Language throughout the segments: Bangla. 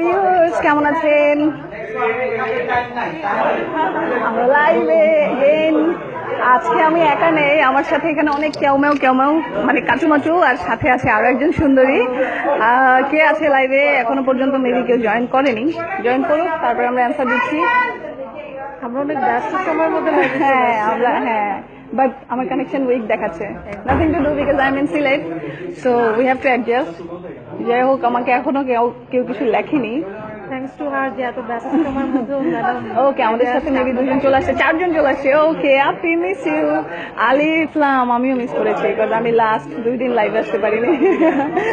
ভিউয়ার্স কেমন আছেন? আমরা লাইভে এগেন আজকে আমি একা নেই আমার সাথে এখানে অনেক কেউমেও কেউমেও মানে কাচুমাচু আর সাথে আছে আরও একজন সুন্দরী। কে আছে লাইভে এখনও পর্যন্ত মেবি কেউ জয়েন করেনি। জয়েন করুক তারপর আমরা অ্যান্সার দিচ্ছি। আমরা অনেক ব্যস্ত সময়ের মধ্যে হ্যাঁ আমরা হ্যাঁ। বাট আমার কানেকশন উইক দেখাচ্ছে। Nothing to do because I am in Sylhet so we have to adjust যাই হোক, আমাকে এখনও কেউ কেউ কিছু লেখেনি। থ্যাঙ্কস টু হার যে এত ব্যস্ত সময়ের মধ্যেও ম্যাডাম ওকে আমাদের সাথে মেবি দুজন চলে আসছে চারজন চলে আসছে। ওকে আপনি মিস ইউ আলি ইসলাম আমিও মিস করেছি বিকজ আমি লাস্ট দুই দিন লাইভ আসতে পারিনি।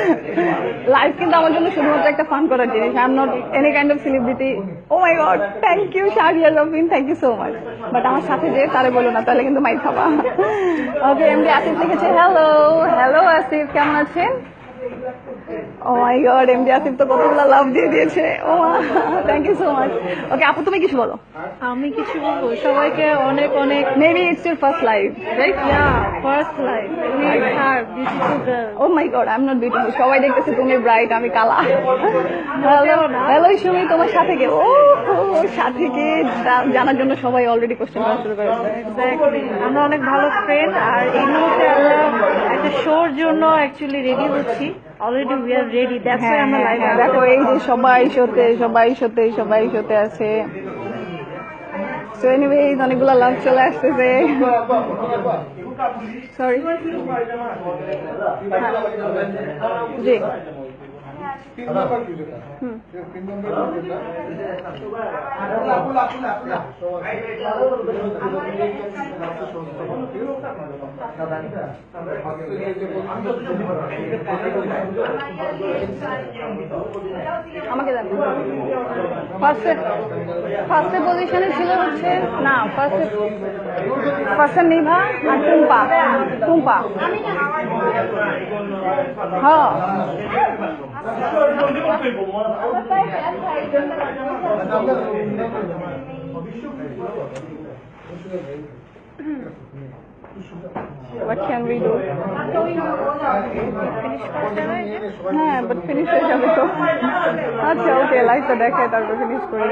লাইভ কিন্তু আমার জন্য শুধুমাত্র একটা ফান করার জিনিস। I am not any kind of celebrity oh my God thank you Shahriya Robin thank you so much but আমার সাথে যে তারে বলো না তাহলে কিন্তু মাই খাবা ওকে এমডি আসিফ লিখেছে হ্যালো হ্যালো আসিফ কেমন আছেন? Oh my God MD Asif তো কতগুলো লাভ দিয়ে দিয়েছে। ও thank you so much okay আপু তুমি কিছু বলো। আমি কিছু বলব সবাইকে অনেক অনেক Maybe it's your first live, right? Yeah first life her beautiful girl Oh my god, I'm not beautiful. সবাই দেখতেছে তুমি ব্রাইট আমি কালা। হ্যালো সুমি তোমার সাথে কে? ও সাথে কে? জানার জন্য সবাই অলরেডি কোশ্চেন করা শুরু করেছে। এক্স্যাক্টলি আমরা অনেক ভালো ফ্রেন্ড আর এই মুহূর্তে আমরা একটা শোর জন্য অ্যাকচুয়ালি রেডি হচ্ছি। Already we are ready that's হ্যাঁ, আমরা হ্যাঁ, লাইভ হ্যাঁ, দেখো এই যে সবাই শোতে সবাই শোতে সবাই শোতে আছে। সো এনিওয়েজ অনেকগুলো লাভ চলে আসতেছে। সরি জি। তিন আমাকে দেন। ফার্স্টে ফার্স্টে পজিশনে ছিল হচ্ছে না ফার্স্টে ফার্স্টে নিভা আর টুম্পা। টুম্পা। হ্যাঁ। What can we do? হ্যাঁ বাট ফিনিশ হয়ে যাবে তো আচ্ছা ওকে লাইভটা দেখে, তারপর ফিনিশ করি